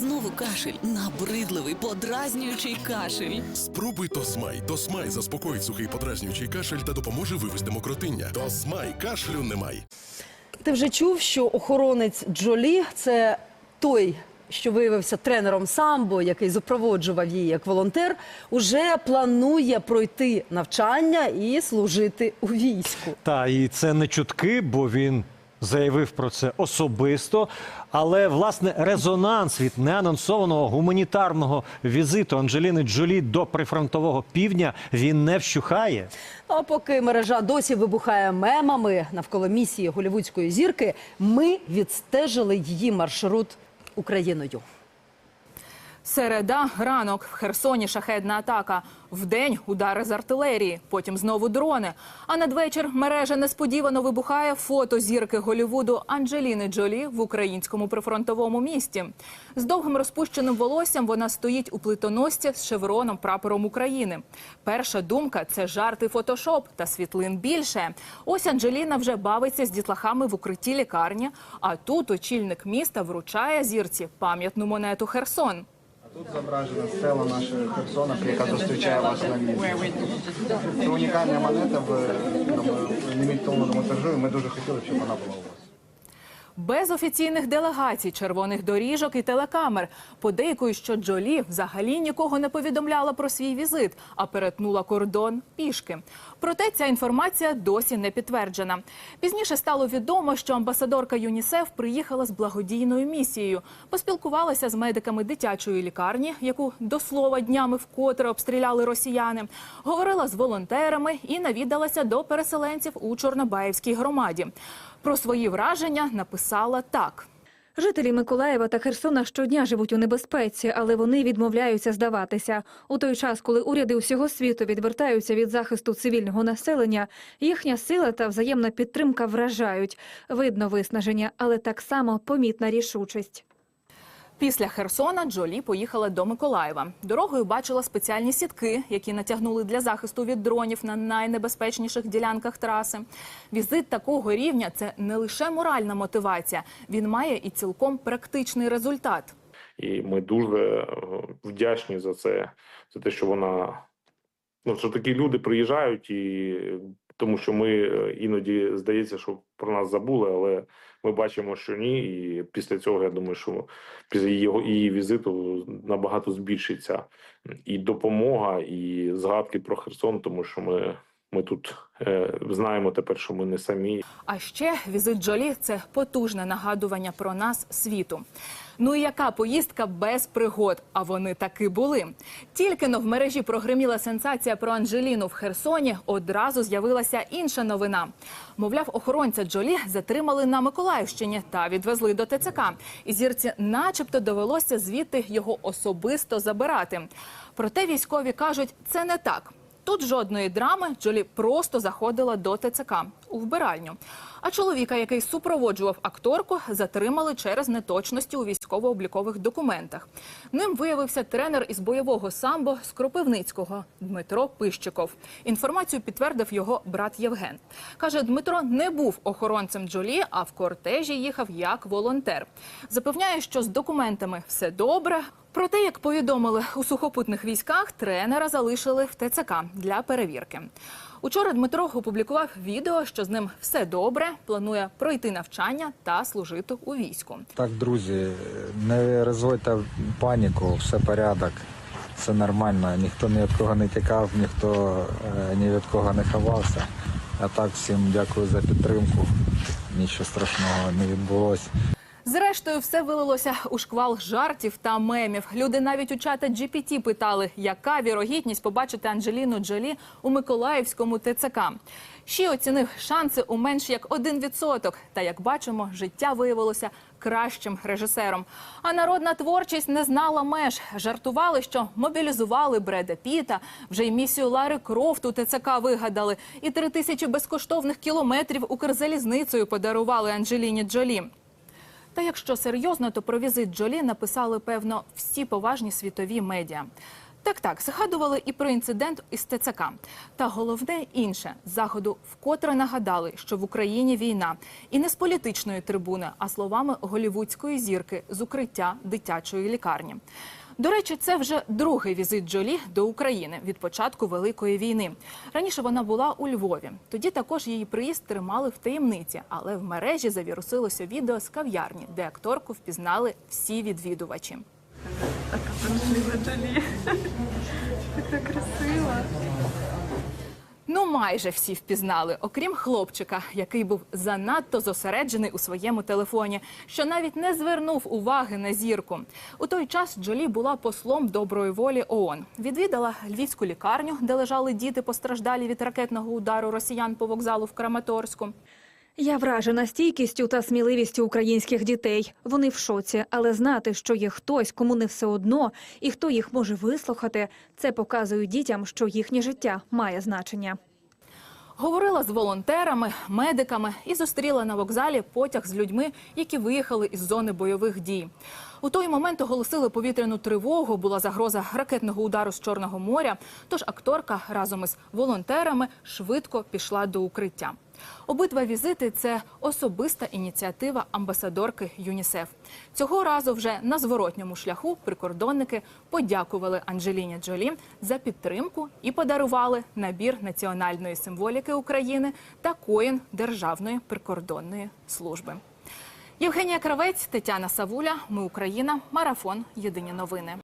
Знову кашель, набридливий, подразнюючий кашель. Спробуй Тосмай. Тосмай заспокоїть сухий подразнюючий кашель та допоможе вивести мокротиння. Тосмай кашлю немає. Ти вже чув, що охоронець Джолі це той, що виявився тренером самбо, який запроводжував її як волонтер, уже планує пройти навчання і служити у війську. Та і це не чутки, бо він заявив про це особисто. Але власне резонанс від неанонсованого гуманітарного візиту Анджеліни Джолі до прифронтового півдня він не вщухає. А поки мережа досі вибухає мемами навколо місії голівудської зірки, ми відстежили її маршрут Україною. Середа, ранок, в Херсоні шахедна атака. Вдень удари з артилерії, потім знову дрони. А надвечір мережа несподівано вибухає фото зірки Голівуду Анджеліни Джолі в українському прифронтовому місті. З довгим розпущеним волоссям вона стоїть у плитоносці з шевроном прапором України. Перша думка це жарти фотошоп та світлин більше. Ось Анджеліна вже бавиться з дітлахами в укритті лікарні. А тут очільник міста вручає зірці пам'ятну монету Херсон. Тут зображена стела нашої Херсона, яка зустрічає вас на місці. Це унікальна монета в лімітованому тиражу, і ми дуже хотіли, щоб вона була у вас. Без офіційних делегацій, червоних доріжок і телекамер. Подейкують, що Джолі взагалі нікого не повідомляла про свій візит, а перетнула кордон пішки. Проте ця інформація досі не підтверджена. Пізніше стало відомо, що амбасадорка ЮНІСЕФ приїхала з благодійною місією, поспілкувалася з медиками дитячої лікарні, яку до слова днями вкотре обстріляли росіяни. Говорила з волонтерами і навідалася до переселенців у Чорнобаївській громаді. Про свої враження написала так. Жителі Миколаєва та Херсона щодня живуть у небезпеці, але вони відмовляються здаватися. У той час, коли уряди усього світу відвертаються від захисту цивільного населення, їхня сила та взаємна підтримка вражають. Видно виснаження, але так само помітна рішучість. Після Херсона Джолі поїхала до Миколаєва. Дорогою бачила спеціальні сітки, які натягнули для захисту від дронів на найнебезпечніших ділянках траси. Візит такого рівня це не лише моральна мотивація, він має і цілком практичний результат. І ми дуже е, вдячні за це, за те, що вона ну що такі люди приїжджають, і тому що ми е, іноді здається, що про нас забули, але ми бачимо, що ні. І після цього я думаю, що після його її візиту набагато збільшиться і допомога, і згадки про Херсон, тому що ми. Ми тут е, знаємо тепер, що ми не самі, А ще візит Джолі це потужне нагадування про нас світу. Ну і яка поїздка без пригод? А вони таки були. Тільки но в мережі прогреміла сенсація про Анжеліну в Херсоні. Одразу з'явилася інша новина. Мовляв, охоронця Джолі затримали на Миколаївщині та відвезли до ТЦК. І зірці, начебто, довелося звідти його особисто забирати. Проте військові кажуть, це не так. Тут жодної драми Джолі просто заходила до ТЦК у вбиральню. А чоловіка, який супроводжував акторку, затримали через неточності у військово-облікових документах. Ним виявився тренер із бойового самбо з Кропивницького Дмитро Пищиков. Інформацію підтвердив його брат Євген. Каже, Дмитро не був охоронцем Джолі, а в кортежі їхав як волонтер. Запевняє, що з документами все добре. Проте, як повідомили у сухопутних військах, тренера залишили в ТЦК для перевірки. Учора Дмитро опублікував відео, що з ним все добре, планує пройти навчання та служити у війську. Так, друзі, не розводьте паніку, все порядок, все нормально. Ніхто ні від кого не тікав, ніхто е, ні від кого не ховався. А так, всім дякую за підтримку. Нічого страшного не відбулося. Зрештою, все вилилося у шквал жартів та мемів. Люди навіть у чата GPT питали, яка вірогідність побачити Анджеліну Джолі у Миколаївському ТЦК. Ще оцінив шанси у менш як 1%. Та як бачимо, життя виявилося кращим режисером. А народна творчість не знала меж. Жартували, що мобілізували Бреда Піта, вже й місію Лари Крофт у ТЦК вигадали, і три тисячі безкоштовних кілометрів Укрзалізницею подарували Анджеліні Джолі. Та якщо серйозно, то про візит Джолі написали певно всі поважні світові медіа. Так, так, згадували і про інцидент із ТЦК. Та головне інше заходу вкотре нагадали, що в Україні війна і не з політичної трибуни, а словами голівудської зірки з укриття дитячої лікарні. До речі, це вже другий візит Джолі до України від початку великої війни. Раніше вона була у Львові. Тоді також її приїзд тримали в таємниці, але в мережі завірусилося відео з кав'ярні, де акторку впізнали всі відвідувачі. Ну, майже всі впізнали, окрім хлопчика, який був занадто зосереджений у своєму телефоні, що навіть не звернув уваги на зірку. У той час Джолі була послом доброї волі ООН. Відвідала львівську лікарню, де лежали діти постраждалі від ракетного удару росіян по вокзалу в Краматорську. Я вражена стійкістю та сміливістю українських дітей. Вони в шоці, але знати, що є хтось, кому не все одно, і хто їх може вислухати, це показує дітям, що їхнє життя має значення. Говорила з волонтерами, медиками і зустріла на вокзалі потяг з людьми, які виїхали із зони бойових дій. У той момент оголосили повітряну тривогу. Була загроза ракетного удару з Чорного моря. Тож акторка разом із волонтерами швидко пішла до укриття. Обидва візити це особиста ініціатива амбасадорки ЮНІСЕФ. Цього разу вже на зворотньому шляху прикордонники подякували Анджеліні Джолі за підтримку і подарували набір національної символіки України та коїн Державної прикордонної служби. Євгенія Кравець, Тетяна Савуля. Ми Україна. Марафон. Єдині новини.